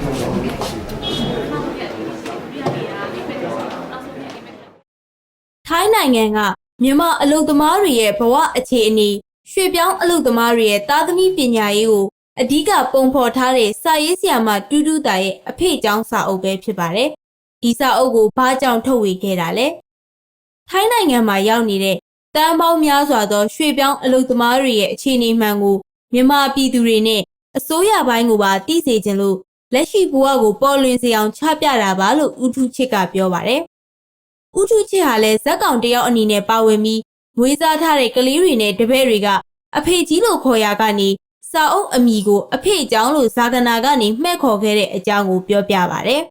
ပါတယ်ထိုင်းနိုင်ငံကမြန်မာအလုပ်သမားတွေရဲ့ဘဝအခြေအနေရွှေပြောင်းအလုပ်သမားတွေရဲ့သားသမီးပညာရေးကိုအဓိကပုံဖော်ထားတဲ့စာရေးဆရာမတူးတူးတာရဲ့အဖေကျောင်းစာအုပ်ပဲဖြစ်ပါတယ်။ဒီစာအုပ်ကိုဘာကြောင့်ထုတ်ဝေခဲ့တာလဲ။ထိုင်းနိုင်ငံမှာရောက်နေတဲ့တန်ပေါင်းများစွာသောရွှေပြောင်းအလုပ်သမားတွေရဲ့အခြေအနေမှန်ကိုမြန်မာပြည်သူတွေနဲ့အစိုးရပိုင်းကပါသိစေချင်လို့ လက်ရှိဘဝကိုပေါ်လွင်စေအောင်ချပြတာပါလို့ဥထုချစ်ကပြောပါတယ်။ဥထုချစ်ဟာလည်းဇက်ကောင်တယောက်အနေနဲ့ပါဝင်ပြီးမွေးစားထားတဲ့ကလေးတွေနဲ့တပည့်တွေကအဖေကြီးလို့ခေါ်ရကနေစာအုပ်အမိကိုအဖေအကြောင်းလို့ဇာကနာကနေမှဲ့ခေါ်ခဲ့တဲ့အကြောင်းကိုပြောပြပါတယ်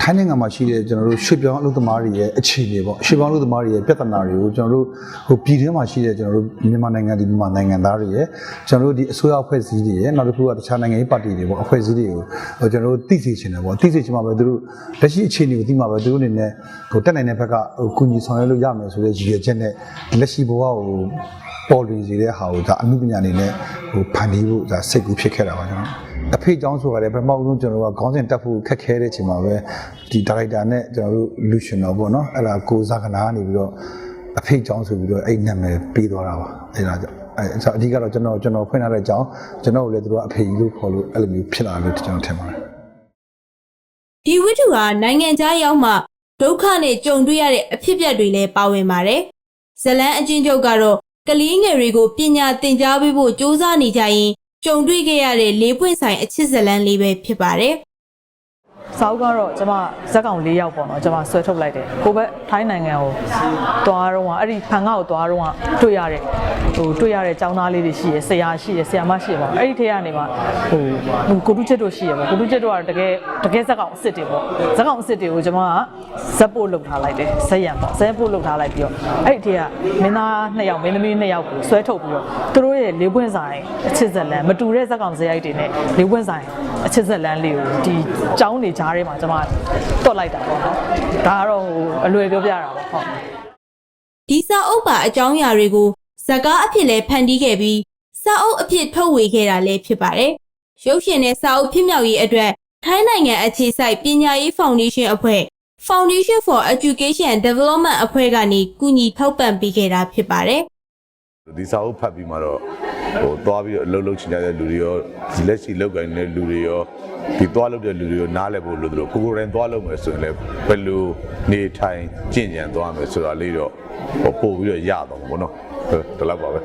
ထိုင်းနိုင်ငံမှာရှိတဲ့ကျွန်တော်တို့ရွှေပြောင်းအလုပ်သမားတွေရဲ့အခြေအနေပေါ့ရွှေပြောင်းအလုပ်သမားတွေရဲ့ပြဿနာတွေကိုကျွန်တော်တို့ဟိုပြည်ထဲမှာရှိတဲ့ကျွန်တော်တို့မြန်မာနိုင်ငံဒီမြန်မာနိုင်ငံသားတွေရဲ့ကျွန်တော်တို့ဒီအစိုးရအဖွဲ့အစည်းတွေရဲ့နောက်တစ်ခုကတခြားနိုင်ငံရေးပါတီတွေပေါ့အဖွဲ့အစည်းတွေကိုဟိုကျွန်တော်တို့သိစေချင်တယ်ပေါ့သိစေချင်မှာပဲသူတို့လက်ရှိအခြေအနေကိုသိမှာပဲသူတို့အနေနဲ့ဟိုတက်နိုင်တဲ့ဘက်ကဟိုကူညီဆောင်ရွက်လို့ရမယ်ဆိုတဲ့ရည်ရွယ်ချက်နဲ့လက်ရှိဘဝကိုပေါ်လွင်စေတဲ့ဟာကိုဒါအမှုပညာအနေနဲ့ဟိုဖန်တီးဖို့ဒါစိတ်ကူးဖြစ်ခဲ့တာပါကျွန်တော်အဖေကျောင်းဆိုတာလည်းပထမဦးဆုံးကျွန်တော်တို့ကခေါင်းစဉ်တက်ဖို့ခက်ခဲတဲ့အချိန်မှာပဲဒီဒါရိုက်တာနဲ့ကျွန်တော်တို့လူရှင်တော်ပေါ့နော်အဲ့ဒါကိုဇာကနာကနေပြီးတော့အဖေကျောင်းဆိုပြီးတော့အဲ့နာမည်ပေးသွားတာပါအဲ့ဒါကြောင့်အဲ့အဓိကတော့ကျွန်တော်ကျွန်တော်ဖွင့်ထားတဲ့အကြောင်းကျွန်တော်ကိုလည်းသူတို့ကအဖေကြီးလို့ခေါ်လို့အဲ့လိုမျိုးဖြစ်လာတယ်လို့ကျွန်တော်ထင်ပါတယ်ဒီဝိတုဟာနိုင်ငံခြားရောက်မှဒုက္ခနဲ့ကြုံတွေ့ရတဲ့အဖြစ်အပျက်တွေလည်းပါဝင်ပါတယ်။ဇလန်းအချင်းချုပ်ကတော့ ကလေးငယ်တွေကိုပညာသင်ကြားပေးဖို့စ조사နေကြရင်ကြုံတွေ့ခဲ့ရတဲ့လေးပွင့်ဆိုင်အချစ်ဇလန်းလေးပဲဖြစ်ပါတယ်။ စာအုပ်ကတော့ကျွန်မဇက်ကောင်၄ယောက်ပေါ့နော်ကျွန်မဆွဲထုတ်လိုက်တယ်ကိုဘက်ထိုင်းနိုင်ငံကိုသွားတော့ကအဲ့ဒီဖန်ကောက်ကိုသွားတော့ကတွေ့ရတဲ့ဟိုတွေ့ရတဲ့ចောင်းသားလေးတွေရှိရယ်ဆရာရှိရယ်ဆရာမရှိရယ်ပေါ့အဲ့ဒီထဲကနေမှဟိုကိုတုချစ်တို့ရှိရယ်ပေါ့ကိုတုချစ်တို့ကတော့တကယ်တကယ်ဇက်ကောင်အစ်စ်တွေပေါ့ဇက်ကောင်အစ်စ်တွေကိုကျွန်မကဇက်ပို့လုပ်ထားလိုက်တယ်ဇက်ရံပေါ့ဇက်ပို့လုပ်ထားလိုက်ပြီးတော့အဲ့ဒီထဲကမင်းသားနှစ်ယောက်မင်းသမီးနှစ်ယောက်ကိုဆွဲထုတ်ပြီးတော့သူတို့ရဲ့လေးပွင့်ဆိုင်အချစ်ဇက်လန်မတူတဲ့ဇက်ကောင်ဇက်ရိုက်တွေနဲ့လေးပွင့်ဆိုင်အချစ်ဇက်လန်လေးကိုဒီចောင်းနေကြားထဲမှာကျွန်မတွတ်လိုက်တာပေါ့နော်ဒါကတော့ဟိုအလွယ်ပြောပြတာပေါ့ဟုတ်ဒီစာအုပ်ပါအကြောင်းအရာတွေကိုဇာကားအဖြစ်လဲဖန်တီးခဲ့ပြီးစာအုပ်အဖြစ်ထုတ်ဝေခဲ့တာလည်းဖြစ်ပါတယ်။ရုပ်ရှင်နဲ့စာအုပ်ဖြစ်မြောက်ရေးအတွက်ထိုင်းနိုင်ငံအခြေစိုက်ပညာရေးဖောင်ဒေးရှင်းအဖွဲ့ Foundation for Education and Development အဖွဲ့ကနေကူညီထောက်ပံ့ပေးခဲ့တာဖြစ်ပါတယ်ဒီစာအုပ်ဖတ်ပြီးမှတော့ ဟိုသွားပြီးတော့အလုပ်လုပ်ချင်ကြတဲ့လူတွေရောဒီလက်ရှိလုပ်ကိုင်နေတဲ့လူတွေရောဒီသွားလုပ်တဲ့လူတွေရောနားလည်ဖို့လို့တို့ကိုကိုယ်တိုင်သွားလုပ်မယ်ဆိုရင်လည်းဘယ်လိုနေထိုင်ကြင်ကြံသွားမယ်ဆိုတာလေးတော့ဟိုပို့ပြီးတော့ရတော့မှာပေါ့နော်ဟုတ်ဒီလောက်ပါပဲ